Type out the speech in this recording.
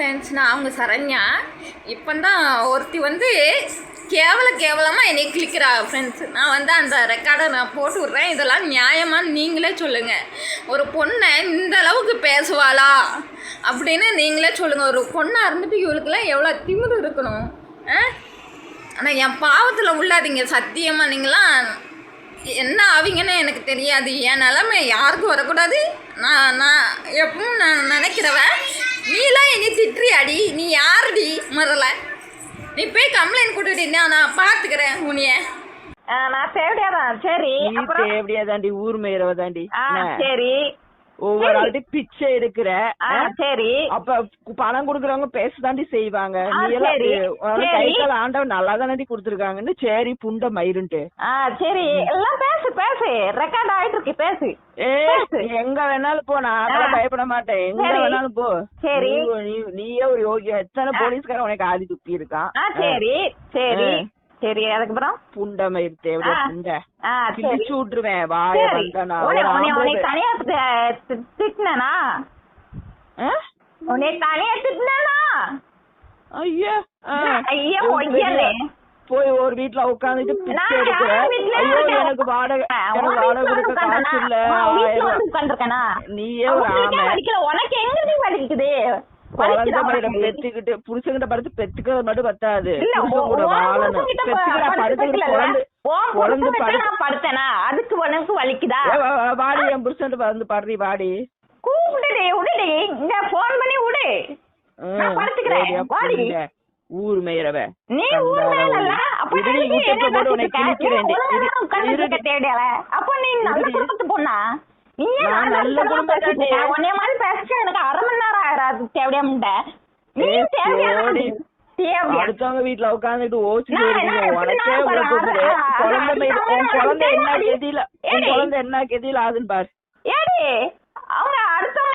Friends நான் அவங்க சரண்யா. இப்போ தான் ஒருத்தி வந்து கேவல கேவலமாக என்னை கிளிக்கிறா ஃப்ரெண்ட்ஸ். நான் வந்து அந்த ரெக்கார்டை நான் போட்டு விட்றேன். இதெல்லாம் நியாயமானு நீங்களே சொல்லுங்கள் ஒரு பொண்ணை இந்த அளவுக்கு பேசுவாளா? அப்படின்னு நீங்களே சொல்லுங்கள் ஒரு பொண்ணாக இருந்துட்டு இவளுக்குலாம் எவ்வளோ திமிரு இருக்கணும். ஆ? ஆனால் என் பாவத்தில் உள்ளாதீங்க. சத்தியமாக நீங்களாம் என்ன ஆவீங்கன்னு எனக்கு தெரியாது. என் நிலமை யாருக்கும் வரக்கூடாது. நான் நான் எப்பவும் நான் நினைக்கிறவன். திட்டுறியாடி நீ யாருடி? முதல்ல நீ போய் கம்ப்ளைண்ட் கொடுத்துட்டு நான் பார்த்துக்கிறேன் உன்னைய. நான் தேவையாதான் சரி தேவையா தாண்டி ஊர் மேயறவ தாண்டி? சரி. ஒவ்வொரு ஆள்கிட்ட பிச்சை எடுக்கிற? சரி. அப்ப பணம் குடுக்கறவங்க பேசதாண்டி செய்வாங்க. நீ எல்லாம். கை கால் ஆண்டவன் நல்லா தானடி கொடுத்துருக்காங்கன்னு சரி புண்ட மயிருன்ட்டு. சரி. எல்லாம் பேசு பேசு. ரெக்கார்ட் ஆயிட்டு இருக்கு பேசு. எங்க வேணாலும் போ நான் அதெல்லாம். பயப்பட மாட்டேன். எங்க. வேணாலும் போ. சரி. நீ- நீயே ஒரு யோகியா எத்தனை ஆ. போலீஸ்காரன் உனக்கு ஆதி துப்பி இருக்கான்? சரி. சரி. சரி அதுக்கப்புறம்? புண்ட மயிர் தேவையா. புண்ட. கிழிச்சு விட்டுருவேன் வாய தனியா தி- தி- திட்டினேனா ஆ? உன்னை தனியா ஐயா. ஐயா, ஒரு போய் வீட்ல உட்காந்துட்டு பிச்சை ஐயோ. எனக்கு வாடகை எனக்கு வாடகை கொடுக்க? காசு இல்ல? நீயே ஒரு ஆமை. உனக்கு வலிக்குதா? பெத்துக்கிட்டு புருஷன்கிட்ட படுத்து பெத்துக்கிறது மட்டும் பத்தாது வாழணும் பெத்துக்கிற படுத்து படுத்துக்கிட்டு நான் படுத்தேனா? அதுக்கு உனக்கு வலிக்குதா வாடி என் புருஷன் வந்து பாடுறி வாடி கூப்பிடுடி விடுடி இங்க போன் பண்ணி விடு நான் படுத்துக்கிறேன். வாடி. ஊர் மேயறவ நீ. அப்ப நீ போட்டு உன்னை? கிழிக்கிறேன். நீ. அப்ப நீ நல்ல. குடும்பத்து பொண்ணா நீ ஏன் நல்ல? தாண்டி. உன்னைய மாதிரி பேசிட்டு எனக்கு அரை மணி நேரம் ஆயிராது தேவையாமட்ட நீ ஏய், தேவையான. தேவையா அடுத்தவங்க வீட்டுல உட்காந்துட்டு ஓச்சு உனக்கே குழந்தை என்ன கெதியில? உன் குழந்தை என்ன கெதியில ஆகுதுன்னு பாரு. அவங்க அடுத்தவங்க